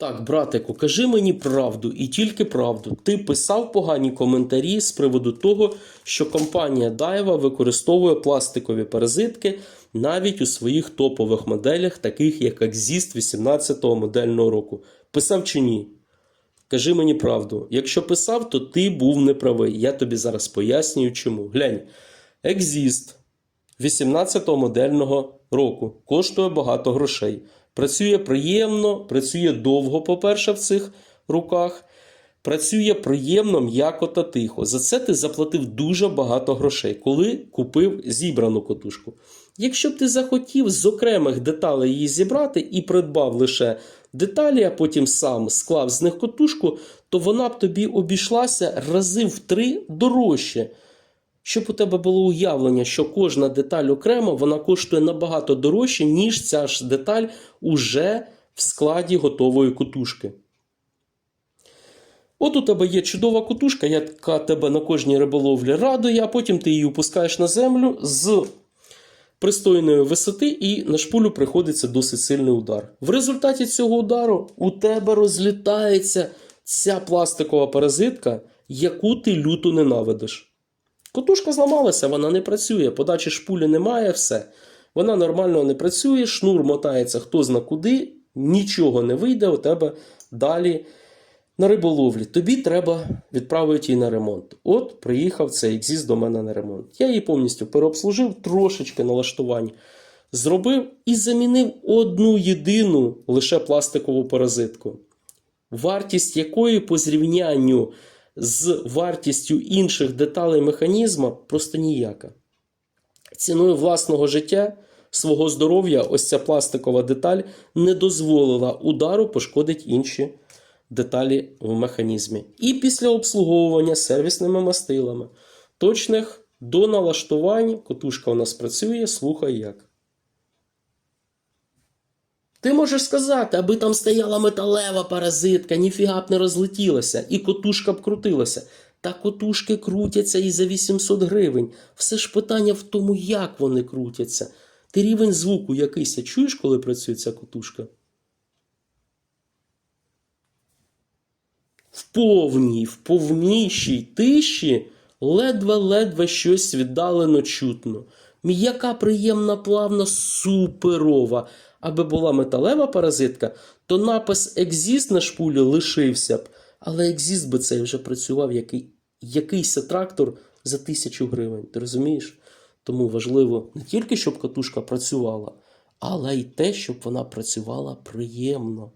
Так, братику, кажи мені правду і тільки правду. Ти писав погані коментарі з приводу того, що компанія Daiwa використовує пластикові паразитки навіть у своїх топових моделях, таких як Exist 18-го модельного року. Писав чи ні? Кажи мені правду. Якщо писав, то ти був неправий. Я тобі зараз пояснюю чому. Глянь, Exist 18-го модельного року коштує багато грошей. Працює приємно, працює довго, по-перше, в цих руках. Працює приємно, м'яко та тихо. За це ти заплатив дуже багато грошей, коли купив зібрану котушку. Якщо б ти захотів з окремих деталей її зібрати і придбав лише деталі, а потім сам склав з них котушку, то вона б тобі обійшлася рази в три дорожче. Щоб у тебе було уявлення, що кожна деталь окремо вона коштує набагато дорожче, ніж ця ж деталь уже в складі готової котушки. От у тебе є чудова котушка, яка тебе на кожній риболовлі радує, а потім ти її опускаєш на землю з пристойної висоти, і на шпулю приходиться досить сильний удар. В результаті цього удару у тебе розлітається ця пластикова паразитка, яку ти люто ненавидиш. Котушка зламалася, вона не працює, подачі шпулі немає, все. Вона нормально не працює, шнур мотається хто зна куди, нічого не вийде у тебе далі на риболовлі. Тобі треба відправити її на ремонт. От приїхав цей екзіст до мене на ремонт. Я її повністю переобслужив, трошечки налаштувань зробив і замінив одну єдину лише пластикову паразитку, вартість якої по зрівнянню з вартістю інших деталей механізму просто ніяка. Ціною власного життя, свого здоров'я, ось ця пластикова деталь не дозволила удару пошкодити інші деталі в механізмі. І після обслуговування сервісними мастилами, точних до налаштувань, котушка у нас працює, слухай як. Ти можеш сказати, аби там стояла металева паразитка, ніфіга б не розлетілася, і котушка б крутилася. Та котушки крутяться і за 800 гривень. Все ж питання в тому, як вони крутяться. Ти рівень звуку якийсь чуєш, коли працює ця котушка? В повній, в повнішій тиші ледве-ледве щось віддалено чутно. М'яка, приємна, плавна, суперова. Аби була металева паразитка, то напис Екзіст на шпулі лишився б. Але Екзіст би цей вже працював який, якийсь трактор за тисячу гривень. Ти розумієш? Тому важливо не тільки, щоб катушка працювала, але й те, щоб вона працювала приємно.